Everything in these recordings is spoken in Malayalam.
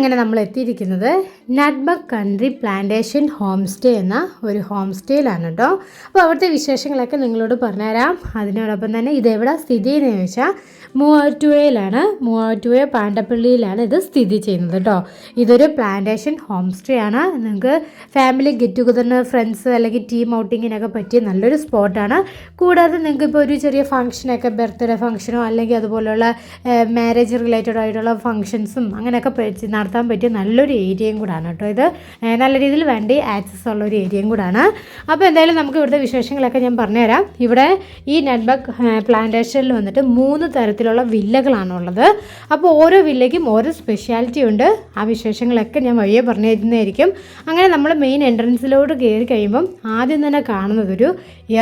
അങ്ങനെ നമ്മൾ എത്തിയിരിക്കുന്നത് നഡ്ബക് കൺട്രി പ്ലാന്റേഷൻ ഹോം സ്റ്റേ എന്ന ഒരു ഹോം സ്റ്റേയിലാണ് കേട്ടോ. അപ്പോൾ അവിടുത്തെ വിശേഷങ്ങളൊക്കെ നിങ്ങളോട് പറഞ്ഞുതരാം. അതിനോടൊപ്പം തന്നെ ഇത് എവിടെ സ്ഥിതി എന്ന് ചോദിച്ചാൽ മൂവാറ്റുപുഴയിലാണ്. മൂവാറ്റുപുഴ പാണ്ടപ്പള്ളിയിലാണ് ഇത് സ്ഥിതി ചെയ്യുന്നത് കേട്ടോ. ഇതൊരു പ്ലാന്റേഷൻ ഹോം സ്റ്റേ ആണ്. നിങ്ങൾക്ക് ഫാമിലി ഗെറ്റ് ടുഗദറിന് ഫ്രണ്ട്സ് അല്ലെങ്കിൽ ടീം ഔട്ടിങ്ങിനൊക്കെ പറ്റിയ നല്ലൊരു സ്പോട്ടാണ് കൂടാതെ നിങ്ങൾക്ക് ഇപ്പോൾ ഒരു ചെറിയ ഫംഗ്ഷനൊക്കെ ബർത്ത്ഡേ ഫംഗ്ഷനോ അല്ലെങ്കിൽ അതുപോലെയുള്ള മാരേജ് റിലേറ്റഡ് ആയിട്ടുള്ള ഫംഗ്ഷൻസും അങ്ങനെയൊക്കെ പറ്റി- നടത്താൻ പറ്റിയ നല്ലൊരു ഏരിയയും കൂടാണ് കേട്ടോ ഇത്. നല്ല രീതിയിൽ വേണ്ടി ആക്സസ് ഉള്ള ഒരു ഏരിയയും കൂടാണ്. അപ്പോൾ എന്തായാലും നമുക്ക് ഇവിടുത്തെ വിശേഷങ്ങളൊക്കെ ഞാൻ പറഞ്ഞുതരാം. ഇവിടെ ഈ നെറ്റ്ബക്ക് പ്ലാന്റേഷനിൽ വന്നിട്ട് മൂന്ന് തരത്തിലുള്ള വില്ലകളാണ് ഉള്ളത്. അപ്പോൾ ഓരോ വില്ലയ്ക്കും ഓരോ സ്പെഷ്യാലിറ്റി ഉണ്ട്. ആ വിശേഷങ്ങളൊക്കെ ഞാൻ വഴിയെ പറഞ്ഞു തരുന്നതായിരിക്കും അങ്ങനെ നമ്മൾ മെയിൻ എൻട്രൻസിലോട്ട് കയറി കഴിയുമ്പം ആദ്യം തന്നെ കാണുന്നതൊരു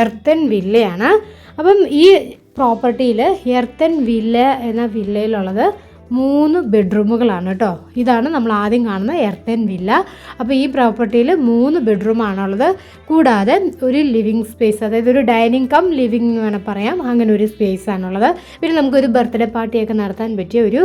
എർത്തൻ വില്ലയാണ്. അപ്പം ഈ പ്രോപ്പർട്ടിയിൽ എർത്തൻ വില്ല എന്ന വില്ലയിലുള്ളത് മൂന്ന് ബെഡ്റൂമുകളാണ് കേട്ടോ. ഇതാണ് നമ്മൾ ആദ്യം കാണുന്ന എർത്തൻ വില്ല അപ്പോൾ ഈ പ്രോപ്പർട്ടിയിൽ മൂന്ന് ബെഡ്റൂമാണുള്ളത് കൂടാതെ ഒരു ലിവിങ് സ്പേസ് അതായത് ഒരു ഡൈനിങ് കം ലിവിങ് എന്ന് വേണം പറയാം. അങ്ങനെ ഒരു സ്പേസ് ആണുള്ളത് പിന്നെ നമുക്കൊരു ബർത്ത്ഡേ പാർട്ടിയൊക്കെ നടത്താൻ പറ്റിയ ഒരു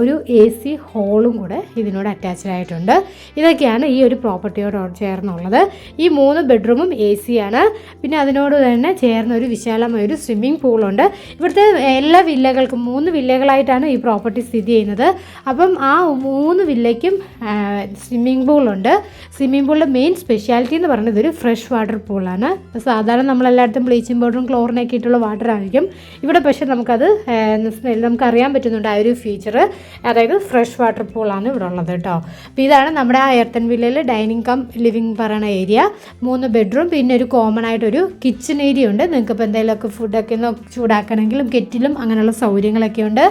ഒരു എ സി ഹോളും കൂടെ ഇതിനോട് അറ്റാച്ച്ഡ് ആയിട്ടുണ്ട്. ഇതൊക്കെയാണ് ഈ ഒരു പ്രോപ്പർട്ടിയോട് ചേർന്നുള്ളത്. ഈ മൂന്ന് ബെഡ്റൂമും എ സി ആണ്. പിന്നെ അതിനോട് തന്നെ ചേർന്ന ഒരു വിശാലമായ ഒരു സ്വിമ്മിംഗ് പൂളുണ്ട് ഇവിടുത്തെ എല്ലാ വില്ലകൾക്കും മൂന്ന് വില്ലകളായിട്ടാണ് ഈ പ്രോപ്പർട്ടി സ്ഥിതി ചെയ്യുന്നത്. അപ്പം ആ മൂന്ന് വില്ലയ്ക്കും സ്വിമ്മിംഗ് പൂളുണ്ട് സ്വിമ്മിംഗ് പൂളിന്റെ മെയിൻ സ്പെഷ്യാലിറ്റി എന്ന് പറയുന്നത് ഒരു ഫ്രഷ് വാട്ടർ പൂളാണ് സാധാരണ നമ്മളെല്ലായിടത്തും ബ്ലീച്ചിങ് പൗഡറും ക്ലോറിനൊക്കെ ഇട്ടുള്ള വാട്ടർ ആയിരിക്കും. ഇവിടെ പക്ഷേ നമുക്കത് നമുക്ക് അറിയാൻ പറ്റുന്നുണ്ട് ആ ഒരു ഫീച്ചർ അതായത് ഫ്രഷ് വാട്ടർ പൂളാണ് ഇവിടെ ഉള്ളത് കേട്ടോ. അപ്പോൾ ഇതാണ് നമ്മുടെ ആ എർത്തൻ വില്ലയിൽ ഡൈനിങ് കം ലിവിങ് പറയുന്ന ഏരിയ മൂന്ന് ബെഡ്റൂം പിന്നെ ഒരു കോമൺ ആയിട്ടൊരു കിച്ചൺ ഏരിയ ഉണ്ട്. നിങ്ങൾക്ക് ഇപ്പോൾ എന്തെങ്കിലുമൊക്കെ ഫുഡൊക്കെ ഒന്ന് ചൂടാക്കണമെങ്കിലും കെറ്റിലും അങ്ങനെയുള്ള സൗകര്യങ്ങളൊക്കെ ഉണ്ട്.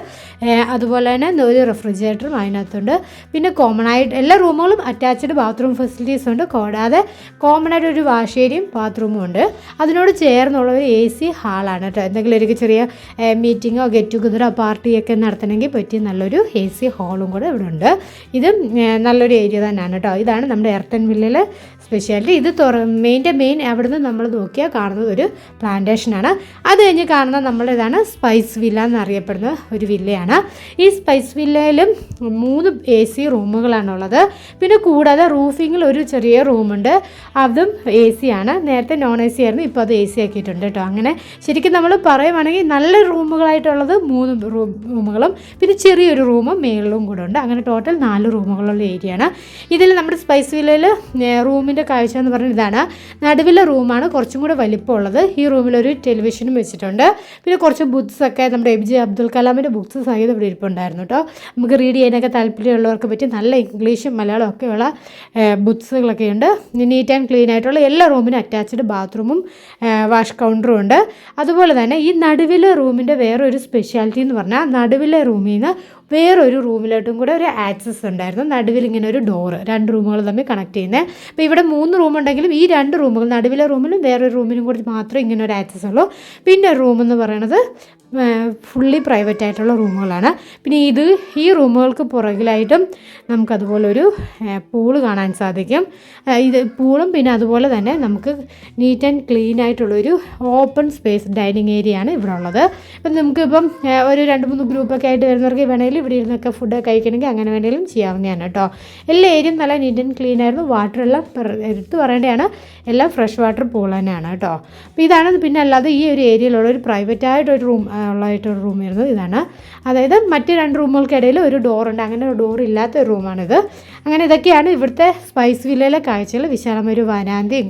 അതുപോലെ തന്നെ ഒരു റെഫ്രിജറേറ്ററും അതിനകത്തുണ്ട്. പിന്നെ കോമൺ ആയിട്ട് എല്ലാ റൂമുകളും അറ്റാച്ച്ഡ് ബാത്റൂം ഫെസിലിറ്റീസ് ഉണ്ട്. കൂടാതെ കോമൺ ആയിട്ട് ഒരു വാഷ് ഏരിയയും ബാത്റൂമും ഉണ്ട്. അതിനോട് ചേർന്നുള്ള ഒരു എ സി ഹാളാണ് കേട്ടോ. എന്തെങ്കിലും ഒരു ചെറിയ മീറ്റിങ്ങോ ഗെറ്റ് ടുഗതറോ പാർട്ടിയൊക്കെ നടത്തണമെങ്കിൽ പറ്റിയ നല്ലൊരു എ സി ഹാളും കൂടെ ഇവിടെ ഉണ്ട്. ഇതും നല്ലൊരു ഏരിയ തന്നെയാണ് കേട്ടോ. ഇതാണ് നമ്മുടെ എർട്ടൻ വില്ലിലെ സ്പെഷ്യാലിറ്റി ഇത് തുറ മെയിന്റെ മെയിൻ അവിടുന്ന് നമ്മൾ നോക്കിയാൽ കാണുന്നത് ഒരു പ്ലാന്റേഷനാണ് അത് കഴിഞ്ഞ് കാണുന്ന നമ്മുടെ ഇതാണ് സ്പൈസ് വില്ല എന്നറിയപ്പെടുന്ന ഒരു വില്ലയാണ് ഈ സ്പൈസ് വില്ലയിലും മൂന്ന് എ സി റൂമുകളാണുള്ളത്. പിന്നെ കൂടാതെ റൂഫിങ്ങിൽ ഒരു ചെറിയ റൂമുണ്ട്. അതും എ സി ആണ് നേരത്തെ നോൺ എ സി ആയിരുന്നു ഇപ്പോൾ അത് എ സി ആക്കിയിട്ടുണ്ട് കേട്ടോ. അങ്ങനെ ശരിക്കും നമ്മൾ പറയുവാണെങ്കിൽ നല്ല റൂമുകളായിട്ടുള്ളത് മൂന്ന് റൂമുകളും പിന്നെ ചെറിയൊരു റൂമും മേളിലും കൂടെ ഉണ്ട്. അങ്ങനെ ടോട്ടൽ നാല് റൂമുകളുള്ള ഏരിയ ആണ് ഇതിൽ നമ്മുടെ സ്പൈസ് വില്ലയിൽ റൂമിന്റെ കാഴ്ച എന്ന് പറഞ്ഞാൽ ഇതാണ്. നടുവിലെ റൂമാണ് കുറച്ചും കൂടെ വലിപ്പമുള്ളത്. ഈ റൂമിൽ ഒരു ടെലിവിഷനും വെച്ചിട്ടുണ്ട്. പിന്നെ കുറച്ച് ബുക്സ് ഒക്കെ നമ്മുടെ എ ബി ജെ അബ്ദുൽ കലാമിന്റെ ബുക്സ് സഹിതം ഇവിടെ ഇരിപ്പുണ്ടായിരുന്നു കേട്ടോ നമുക്ക് റീഡ് ചെയ്യാനൊക്കെ താല്പര്യമുള്ളവർക്ക് പറ്റി നല്ല ഇംഗ്ലീഷും മലയാളവും ഒക്കെയുള്ള ബുക്സുകളൊക്കെ ഉണ്ട്. നീറ്റ് ആൻഡ് ക്ലീൻ ആയിട്ടുള്ള എല്ലാ റൂമിനും അറ്റാച്ച്ഡ് ബാത്റൂമും വാഷ് കൗണ്ടറും ഉണ്ട്. അതുപോലെ തന്നെ ഈ നടുവിലെ റൂമിന്റെ വേറൊരു സ്പെഷ്യാലിറ്റി എന്ന് പറഞ്ഞാൽ നടുവിലെ റൂമിൽ നിന്ന് വേറൊരു റൂമിലോട്ടും കൂടെ ഒരു ആക്സസ് ഉണ്ടായിരുന്നു. നടുവിൽ ഇങ്ങനെ ഒരു ഡോറ് രണ്ട് റൂമുകൾ തമ്മിൽ കണക്ട് ചെയ്യുന്നത് അപ്പോൾ ഇവിടെ മൂന്ന് റൂം ഉണ്ടെങ്കിലും ഈ രണ്ട് റൂമുകൾ നടുവിലെ റൂമിലും വേറൊരു റൂമിനും കൂടി മാത്രമേ ഇങ്ങനെ ഒരു ആക്സസ് ഉള്ളൂ. പിന്നെ റൂം എന്ന് പറയുന്നത് ഫുള്ളി പ്രൈവറ്റ് ആയിട്ടുള്ള റൂമുകളാണ്. പിന്നെ ഇത് ഈ റൂമുകൾക്ക് പുറകിലായിട്ടും നമുക്കതുപോലെ ഒരു പൂൾ കാണാൻ സാധിക്കും. ഇത് പൂളും പിന്നെ അതുപോലെ തന്നെ നമുക്ക് നീറ്റ് ആൻഡ് ക്ലീൻ ആയിട്ടുള്ളൊരു ഓപ്പൺ സ്പേസ് ഡൈനിങ് ഏരിയ ആണ് ഇവിടെ ഉള്ളത്. ഇപ്പം നമുക്കിപ്പം ഒരു രണ്ട് മൂന്ന് ഗ്രൂപ്പൊക്കെ ആയിട്ട് വരുന്നവർക്ക് വേണമെങ്കിൽ ഇവിടെ ഇരുന്നൊക്കെ ഫുഡ് കഴിക്കണമെങ്കിൽ അങ്ങനെ വേണമെങ്കിലും ചെയ്യാവുന്നതാണ് കേട്ടോ. എല്ലാ ഏരിയയും നല്ല നീറ്റ് ആൻഡ് ക്ലീൻ ആയിരുന്നു. വാട്ടർ എല്ലാം എടുത്ത് പറയേണ്ടതാണ്. എല്ലാം ഫ്രഷ് വാട്ടർ പൂൾ തന്നെയാണ് കേട്ടോ. അപ്പോൾ ഇതാണ് പിന്നെ അല്ലാതെ ഈ ഒരു ഏരിയയിലുള്ള ഒരു പ്രൈവറ്റ് ആയിട്ടൊരു റൂം ഉള്ളതായിട്ടൊരു റൂം വരുന്നത് ഇതാണ്. അതായത് മറ്റ് രണ്ട് റൂമുകൾക്കിടയിൽ ഒരു ഡോറുണ്ട് അങ്ങനെ ഒരു ഡോർ ഇല്ലാത്ത ഒരു റൂമാണിത് അങ്ങനെ ഇതൊക്കെയാണ് ഇവിടുത്തെ സ്പൈസ് വില്ലയിലെ കാഴ്ചകൾ. വിശാലമായ ഒരു വനാന്തയും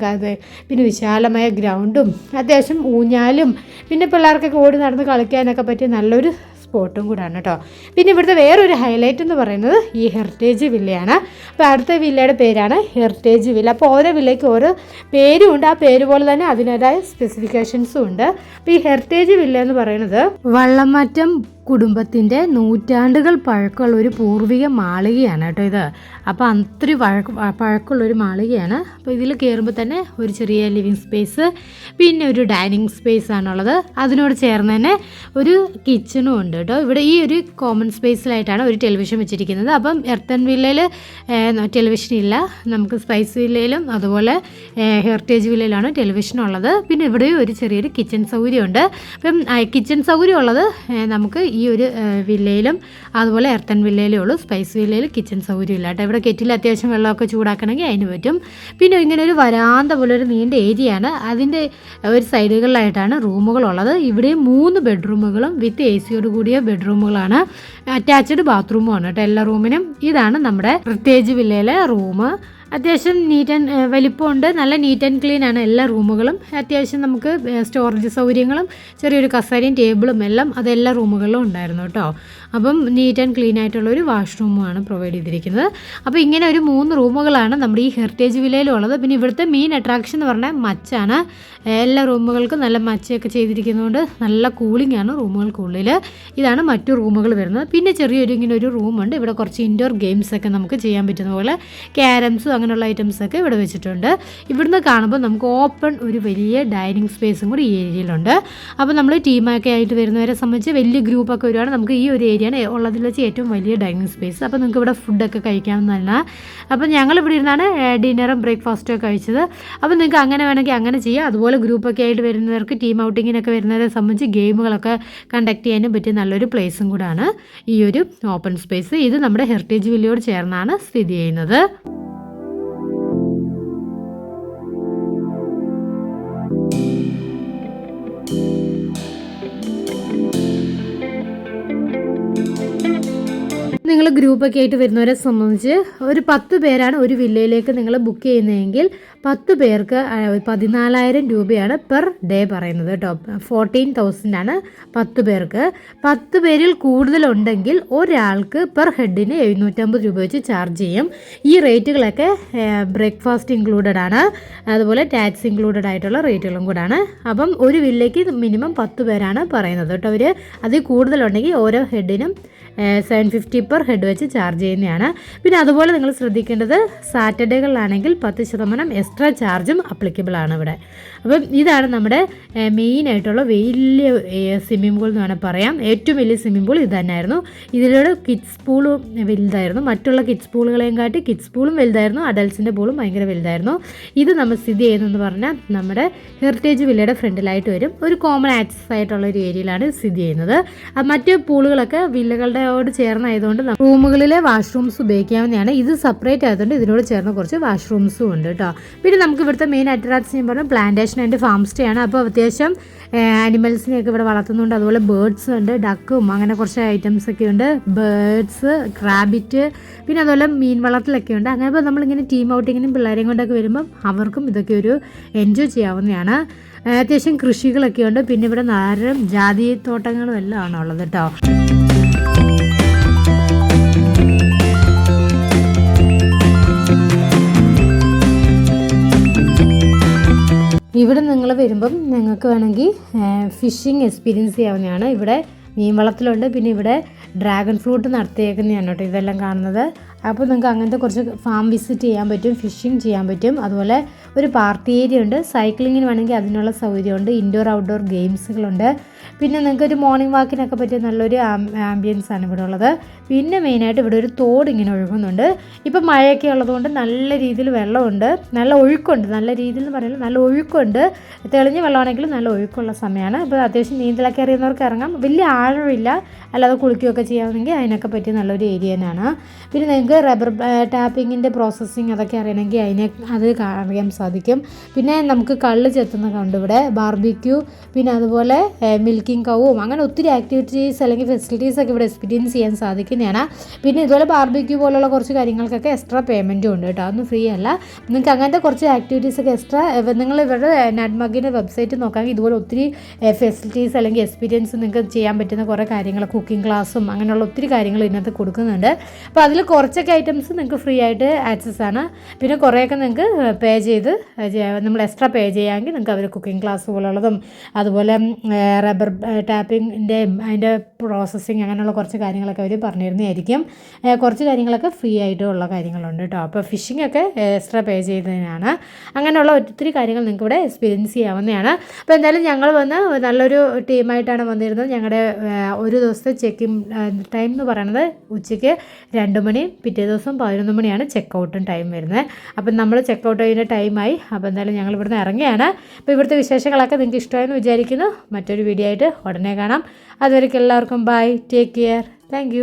പിന്നെ വിശാലമായ ഗ്രൗണ്ടും അത്യാവശ്യം ഊഞ്ഞാലും പിന്നെ പിള്ളേർക്കൊക്കെ ഓടി നടന്ന് കളിക്കാനൊക്കെ പറ്റിയ നല്ലൊരു സ്പോട്ടും കൂടാണ് കേട്ടോ. പിന്നെ ഇവിടുത്തെ വേറൊരു ഹൈലൈറ്റ് എന്ന് പറയുന്നത് ഈ ഹെറിറ്റേജ് വില്ലയാണ് അപ്പോൾ അടുത്ത വില്ലയുടെ പേരാണ് ഹെറിറ്റേജ് വില്ല അപ്പോൾ ഓരോ വില്ലയ്ക്ക് ഓരോ പേരും ഉണ്ട്. ആ പേര് പോലെ തന്നെ അതിന്റെതായ സ്പെസിഫിക്കേഷൻസും ഉണ്ട്. അപ്പോൾ ഈ ഹെറിറ്റേജ് വില്ല എന്ന് പറയുന്നത് വള്ളമറ്റം കുടുംബത്തിന്റെ നൂറ്റാണ്ടുകൾ പഴക്കമുള്ള ഒരു പൂർവിക മാളികയാണ് കേട്ടോ ഇത്. അപ്പോൾ അത്രയും പഴക്ക പഴക്കമുള്ള ഒരു മാളികയാണ്. അപ്പോൾ ഇതിൽ കയറുമ്പോൾ തന്നെ ഒരു ചെറിയ ലിവിങ് സ്പേസ് പിന്നെ ഒരു ഡൈനിങ് സ്പേസ് ആണുള്ളത്. അതിനോട് ചേർന്ന് തന്നെ ഒരു കിച്ചണും ഉണ്ട് കേട്ടോ. ഇവിടെ ഈ ഒരു കോമൺ സ്പേസിലായിട്ടാണ് ഒരു ടെലിവിഷൻ വെച്ചിരിക്കുന്നത്. അപ്പം എർത്തൻ വില്ലയിൽ ടെലിവിഷൻ ഇല്ല. നമുക്ക് സ്പൈസ് വില്ലയിലും അതുപോലെ ഹെറിറ്റേജ് വില്ലയിലാണ് ടെലിവിഷൻ ഉള്ളത്. പിന്നെ ഇവിടെയും ഒരു ചെറിയൊരു കിച്ചൺ സൗകര്യമുണ്ട്. അപ്പം കിച്ചൺ സൗകര്യം ഉള്ളത് നമുക്ക് ഈ ഒരു വില്ലയിലും അതുപോലെ എർത്തൻ വില്ലയിലേ ഉള്ളൂ സ്പൈസ് വില്ലയിൽ കിച്ചൺ സൗകര്യം ഇല്ല കേട്ടോ ഇവിടെ കെറ്റിൽ അത്യാവശ്യം വെള്ളമൊക്കെ ചൂടാക്കണമെങ്കിൽ അതിന് പറ്റും. പിന്നെ ഇങ്ങനെ ഒരു വരാന്ത പോലെ ഒരു നീണ്ട ഏരിയയാണ്. അതിന്റെ ഒരു സൈഡുകളിലായിട്ടാണ് റൂമുകളുള്ളത്. ഇവിടെ മൂന്ന് ബെഡ്റൂമുകളും വിത്ത് എ സിയോട് കൂടിയ ബെഡ്റൂമുകളാണ്. അറ്റാച്ച്ഡ് ബാത്റൂമുമാണ് കേട്ടോ എല്ലാ റൂമിനും. ഇതാണ് നമ്മുടെ പ്രത്യേകിച്ച് വില്ലയിലെ റൂം അത്യാവശ്യം നീറ്റ് ആൻഡ് വലിപ്പമുണ്ട്. നല്ല നീറ്റ് ആൻഡ് ക്ലീൻ ആണ് എല്ലാ റൂമുകളും. അത്യാവശ്യം നമുക്ക് സ്റ്റോറേജ് സൗകര്യങ്ങളും ചെറിയൊരു കസേരയും ടേബിളും എല്ലാം അത് എല്ലാ റൂമുകളിലും ഉണ്ടായിരുന്നു കേട്ടോ. അപ്പം നീറ്റ് ആൻഡ് ക്ലീൻ ആയിട്ടുള്ള ഒരു വാഷ്റൂമുമാണ് പ്രൊവൈഡ് ചെയ്തിരിക്കുന്നത്. അപ്പോൾ ഇങ്ങനെ ഒരു മൂന്ന് റൂമുകളാണ് നമ്മുടെ ഈ ഹെറിറ്റേജ് വില്ലയിലുള്ളത്. പിന്നെ ഇവിടുത്തെ മെയിൻ അട്രാക്ഷൻ എന്ന് പറഞ്ഞാൽ മച്ചാണ്. എല്ലാ റൂമുകൾക്കും നല്ല മച്ചയൊക്കെ ചെയ്തിരിക്കുന്നതുകൊണ്ട് നല്ല കൂളിംഗ് ആണ് റൂമുകൾക്കുള്ളിൽ ഇതാണ് മറ്റു റൂമുകൾ വരുന്നത്. പിന്നെ ചെറിയൊരു ഇങ്ങനെ ഒരു റൂമുണ്ട് ഇവിടെ കുറച്ച് ഇൻഡോർ ഗെയിംസ് ഒക്കെ നമുക്ക് ചെയ്യാൻ പറ്റുന്ന പോലെ ക്യാരംസും അങ്ങനെയുള്ള ഐറ്റംസ് ഒക്കെ ഇവിടെ വെച്ചിട്ടുണ്ട്. ഇവിടുന്ന് കാണുമ്പോൾ നമുക്ക് ഓപ്പൺ ഒരു വലിയ ഡൈനിങ് സ്പേസും കൂടി ഈ ഏരിയയിലുണ്ട്. അപ്പോൾ നമ്മൾ ടീമൊക്കെ ആയിട്ട് വരുന്നവരെ സംബന്ധിച്ച് വലിയ ഗ്രൂപ്പൊക്കെ വരുവാണ്. നമുക്ക് ഈ ഒരു ഏരിയയാണ് ഉള്ളതിൽ വെച്ച് ഏറ്റവും വലിയ ഡൈനിങ് സ്പേസ് അപ്പോൾ നിങ്ങൾക്ക് ഇവിടെ ഫുഡൊക്കെ കഴിക്കാമെന്നല്ല അപ്പോൾ ഞങ്ങൾ ഇവിടെ ഇരുന്നാണ് ഡിന്നറും ബ്രേക്ക്ഫാസ്റ്റും ഒക്കെ കഴിച്ചത്. അപ്പോൾ നിങ്ങൾക്ക് അങ്ങനെ വേണമെങ്കിൽ അങ്ങനെ ചെയ്യാം. അതുപോലെ ഗ്രൂപ്പൊക്കെ ആയിട്ട് വരുന്നവർക്ക് ടീം ഔട്ടിങ്ങിനൊക്കെ വരുന്നവരെ സംബന്ധിച്ച് ഗെയിമുകളൊക്കെ കണ്ടക്ട് ചെയ്യാനും പറ്റിയ നല്ലൊരു പ്ലേസും കൂടാണ് ഈ ഒരു ഓപ്പൺ സ്പേസ് ഇത് നമ്മുടെ ഹെറിറ്റേജ് വില്ലയോട് ചേർന്നാണ് സ്ഥിതി ചെയ്യുന്നത്. നിങ്ങൾ ഗ്രൂപ്പൊക്കെ ആയിട്ട് വരുന്നവരെ സംബന്ധിച്ച് ഒരു പത്ത് പേരാണ് ഒരു വില്ലയിലേക്ക് നിങ്ങൾ ബുക്ക് ചെയ്യുന്നതെങ്കിൽ പത്ത് പേർക്ക് പതിനാലായിരം രൂപയാണ് പെർ ഡേ പറയുന്നത് കേട്ടോ. ഫോർട്ടീൻ തൗസൻഡ് ആണ് പത്ത് പേർക്ക്. പത്ത് പേരിൽ കൂടുതലുണ്ടെങ്കിൽ ഒരാൾക്ക് പെർ ഹെഡിന് എഴുന്നൂറ്റമ്പത് രൂപ വെച്ച് ചാർജ് ചെയ്യും. ഈ റേറ്റുകളൊക്കെ ബ്രേക്ക്ഫാസ്റ്റ് ഇൻക്ലൂഡഡ് ആണ്. അതുപോലെ ടാക്സ് ഇൻക്ലൂഡഡ് ആയിട്ടുള്ള റേറ്റുകളും കൂടാണ്. അപ്പം ഒരു വില്ലയ്ക്ക് മിനിമം പത്ത് പേരാണ് പറയുന്നത് കേട്ടോ അവർ അതിൽ കൂടുതലുണ്ടെങ്കിൽ ഓരോ ഹെഡിനും സെവൻ ഫിഫ്റ്റി പെർ ഹെഡ് വെച്ച് ചാർജ് ചെയ്യുന്നതാണ്. പിന്നെ അതുപോലെ നിങ്ങൾ ശ്രദ്ധിക്കേണ്ടത് സാറ്റർഡേകളിലാണെങ്കിൽ പത്ത് ശതമാനം എക്സ്ട്രാ ചാർജും അപ്ലിക്കബിൾ ആണ് ഇവിടെ. അപ്പം ഇതാണ് നമ്മുടെ മെയിനായിട്ടുള്ള വലിയ സ്വിമ്മിംഗ് പൂൾ എന്ന് വേണമെങ്കിൽ പറയാം. ഏറ്റവും വലിയ സ്വിമ്മിംഗ് പൂൾ ഇത് തന്നെയായിരുന്നു ഇതിലൂടെ കിഡ്സ് പൂളും വലുതായിരുന്നു. മറ്റുള്ള കിഡ്സ് പൂളുകളെയും കാട്ടി കിഡ്സ് പൂളും വലുതായിരുന്നു. അഡൽസിന്റെ പൂളും ഭയങ്കര വലുതായിരുന്നു. ഇത് നമ്മൾ സ്ഥിതി ചെയ്യുന്നതെന്ന് പറഞ്ഞാൽ നമ്മുടെ ഹെറിറ്റേജ് വില്ലയുടെ ഫ്രണ്ടിലായിട്ട് വരും. ഒരു കോമൺ ആക്സസ് ആയിട്ടുള്ള ഒരു ഏരിയയിലാണ് സ്ഥിതി ചെയ്യുന്നത്. മറ്റ് പൂളുകളൊക്കെ വില്ലകളുടെയോട് ചേർന്നായതുകൊണ്ട് റൂമുകളിലെ വാഷ്റൂംസ് ഉപയോഗിക്കാവുന്നതാണ്. ഇത് സെപ്പറേറ്റ് ആയതുകൊണ്ട് ഇതിനോട് ചേർന്ന് കുറച്ച് വാഷ്റൂംസും ഉണ്ട് കേട്ടോ. പിന്നെ നമുക്ക് ഇവിടുത്തെ മെയിൻ അട്രാക്ഷൻ പറഞ്ഞാൽ പ്ലാന്റേഷൻ ആൻഡ് ഫാം സ്റ്റേ ആണ്. അപ്പോൾ അത്യാവശ്യം ആനിമൽസിനെയൊക്കെ ഇവിടെ വളർത്തുന്നുണ്ട്. അതുപോലെ ബേർഡ്സ് ഉണ്ട് ഡക്കും അങ്ങനെ കുറച്ച് ഐറ്റംസ് ഒക്കെ ഉണ്ട്. ബേർഡ്സ് ക്രാബിറ്റ് പിന്നെ അതുപോലെ മീൻ വളർത്തലൊക്കെ ഉണ്ട്. അങ്ങനെ ഇപ്പോൾ നമ്മളിങ്ങനെ ടീം ഔട്ടിങ്ങിനും പിള്ളേരെയും കൊണ്ടൊക്കെ വരുമ്പം അവർക്കും ഇതൊക്കെ ഒരു എൻജോയ് ചെയ്യാവുന്നതാണ്. അത്യാവശ്യം കൃഷികളൊക്കെ ഉണ്ട്. പിന്നെ ഇവിടെ നാരം ജാതി തോട്ടങ്ങളും എല്ലാം ആണുള്ളത് കേട്ടോ. ഇവിടെ നിങ്ങൾ വരുമ്പം നിങ്ങൾക്ക് വേണമെങ്കിൽ ഫിഷിംഗ് എക്സ്പീരിയൻസ് ചെയ്യാവുന്നതാണ്. ഇവിടെ മീൻ വളത്തിലുണ്ട്. പിന്നെ ഇവിടെ ഡ്രാഗൺ ഫ്രൂട്ട് നടത്തിയേക്കുന്നതാണ് കേട്ടോ ഇതെല്ലാം കാണുന്നത്. അപ്പോൾ നിങ്ങൾക്ക് അങ്ങനത്തെ കുറച്ച് ഫാം വിസിറ്റ് ചെയ്യാൻ പറ്റും ഫിഷിംഗ് ചെയ്യാൻ പറ്റും. അതുപോലെ ഒരു പാർട്ടി ഏരിയ ഉണ്ട്. സൈക്ലിങ്ങിന് വേണമെങ്കിൽ അതിനുള്ള സൗകര്യമുണ്ട്. ഇൻഡോർ ഔട്ട്ഡോർ ഗെയിംസുകളുണ്ട്. പിന്നെ നിങ്ങൾക്ക് ഒരു മോർണിംഗ് വാക്കിനൊക്കെ പറ്റിയ നല്ലൊരു ആംബിയൻസ് ആണ് ഇവിടെ ഉള്ളത്. പിന്നെ മെയിനായിട്ട് ഇവിടെ ഒരു തോട് ഇങ്ങനെ ഒഴുകുന്നുണ്ട്. ഇപ്പം മഴയൊക്കെ ഉള്ളതുകൊണ്ട് നല്ല രീതിയിൽ വെള്ളമുണ്ട്. നല്ല ഒഴുക്കുണ്ട്. നല്ല രീതിയിൽ എന്ന് പറയുന്നത് നല്ല ഒഴുക്കുണ്ട്. തെളിഞ്ഞ വെള്ളമാണെങ്കിലും നല്ല ഒഴുക്കുള്ള സമയമാണ്. അപ്പോൾ അത്യാവശ്യം നീന്തലൊക്കെ അറിയുന്നവർക്ക് ഇറങ്ങാം. വലിയ ആഴമില്ല. അല്ലാതെ കുളിക്കുകയൊക്കെ ചെയ്യാമെങ്കിൽ അതിനൊക്കെ പറ്റിയ നല്ലൊരു ഏരിയ തന്നെയാണ്. പിന്നെ നിങ്ങൾക്ക് റബ്ബർ ടാപ്പിങ്ങിന്റെ പ്രോസസ്സിങ് അതൊക്കെ അറിയണമെങ്കിൽ അതിനെ അത് അറിയാൻ സാധിക്കും പിന്നെ നമുക്ക് കള്ള് ചെത്തുന്ന കണ്ടിവിടെ ബാർബിക്യൂ പിന്നെ അതുപോലെ മിൽക്കിംഗ് കവും അങ്ങനെ ഒത്തിരി ആക്ടിവിറ്റീസ് അല്ലെങ്കിൽ ഫെസിലിറ്റീസ് ഒക്കെ ഇവിടെ എക്സ്പീരിയൻസ് ചെയ്യാൻ സാധിക്കുന്നതാണ്. പിന്നെ ഇതുപോലെ ബാർബിക്യൂ പോലുള്ള കുറച്ച് കാര്യങ്ങൾക്കൊക്കെ എക്സ്ട്രാ പേയ്മെന്റും ഉണ്ട് കേട്ടോ. അതൊന്നും ഫ്രീ അല്ല. നിങ്ങൾക്ക് അങ്ങനത്തെ കുറച്ച് ആക്ടിവിറ്റീസ് ഒക്കെ എക്സ്ട്രാ നിങ്ങൾ ഇവരുടെ നെറ്റ്മഗിന്റെ വെബ്സൈറ്റ് നോക്കാമെങ്കിൽ ഇതുപോലെ ഒത്തിരി ഫെസിലിറ്റീസ് അല്ലെങ്കിൽ എക്സ്പീരിയൻസ് നിങ്ങൾക്ക് ചെയ്യാൻ പറ്റുന്ന കുറേ കാര്യങ്ങൾ കുക്കിംഗ് ക്ലാസ്സും അങ്ങനെയുള്ള ഒത്തിരി കാര്യങ്ങൾ ഇതിനകത്ത് കൊടുക്കുന്നുണ്ട്. അപ്പോൾ അതിൽ കുറച്ചൊക്കെ ഐറ്റംസ് നിങ്ങൾക്ക് ഫ്രീ ആയിട്ട് ആക്സസ് ആണ്. പിന്നെ കുറേയൊക്കെ നിങ്ങൾക്ക് പേ ചെയ്ത് നമ്മൾ എക്സ്ട്രാ പേ ചെയ്യാമെങ്കിൽ നിങ്ങൾക്ക് അവർ കുക്കിംഗ് ക്ലാസ് പോലുള്ളതും അതുപോലെ റബ്ബർ ടാപ്പിങ്ങിന്റെയും അതിന്റെ പ്രോസസ്സിങ് അങ്ങനെയുള്ള കുറച്ച് കാര്യങ്ങളൊക്കെ അവർ പറഞ്ഞിരുന്നതായിരിക്കും. കുറച്ച് കാര്യങ്ങളൊക്കെ ഫ്രീ ആയിട്ടുള്ള കാര്യങ്ങളുണ്ട് കേട്ടോ അപ്പോൾ ഫിഷിംഗ് ഒക്കെ എക്സ്ട്രാ പേ ചെയ്തതിനാണ്. അങ്ങനെയുള്ള ഒത്തിരി കാര്യങ്ങൾ നിങ്ങൾക്ക് ഇവിടെ എക്സ്പീരിയൻസ് ചെയ്യാവുന്നതാണ്. അപ്പോൾ എന്തായാലും ഞങ്ങൾ വന്ന് നല്ലൊരു ടീമായിട്ടാണ് വന്നിരുന്നത്. ഞങ്ങളുടെ ഒരു ദിവസത്തെ ചെക്കിംഗ് ടൈം എന്ന് പറയുന്നത് ഉച്ചയ്ക്ക് രണ്ട് മണി പിറ്റേ ദിവസം പതിനൊന്ന് മണിയാണ് ചെക്ക് ഔട്ടും ടൈം വരുന്നത്. അപ്പം നമ്മൾ ചെക്ക് ഔട്ട് ചെയ്യുന്ന ടൈമായി അപ്പോൾ എന്തായാലും ഞങ്ങൾ ഇവിടുന്ന് ഇറങ്ങിയാണ്. അപ്പോൾ ഇവിടുത്തെ വിശേഷങ്ങളൊക്കെ നിങ്ങൾക്ക് ഇഷ്ടമായെന്ന് വിചാരിക്കുന്നു. മറ്റൊരു വീഡിയോ ആയിട്ട് ഉടനെ കാണാം. അതുവരെയ്ക്ക് എല്ലാവർക്കും എല്ലാവർക്കും ബൈ ടേക്ക് കെയർ താങ്ക്